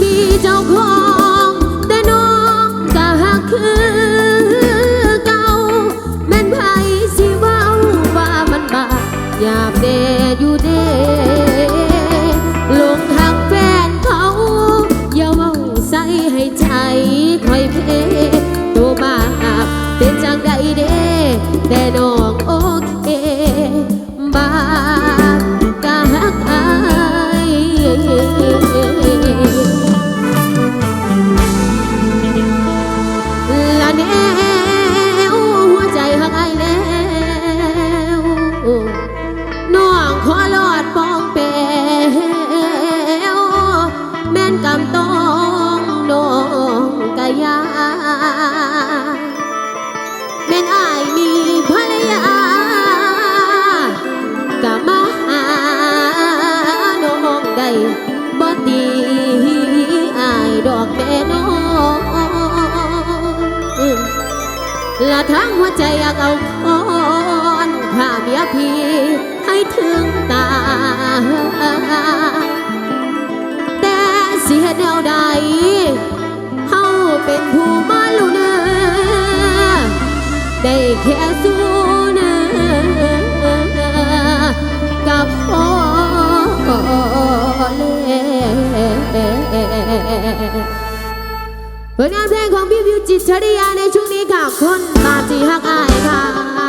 มีเจ้าของ แต่น้องก็หักคือเก่าแม่นไผ่สิเว้าว่ามันบาอยากเดอยู่เด ตีอายดอกแม่น้องละทั้งหัวใจอยากเอาคอนข้าเมียพี่ให้ถึงตา แต่เสียแนวใดเฮาเป็นผู้มาลุเนอได้แค่สู้เนอกับพ่อเลย ผลงานเพลงของพี่วิวจิตชริยาในช่วงนี้ค่ะคนมาจีฮักอายค่ะ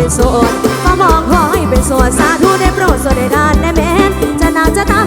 เป็นโสดขอบอกขอให้เป็นโสดสาธุได้โปรดโสดได้ดานได้แม้นจะหนาวจะหา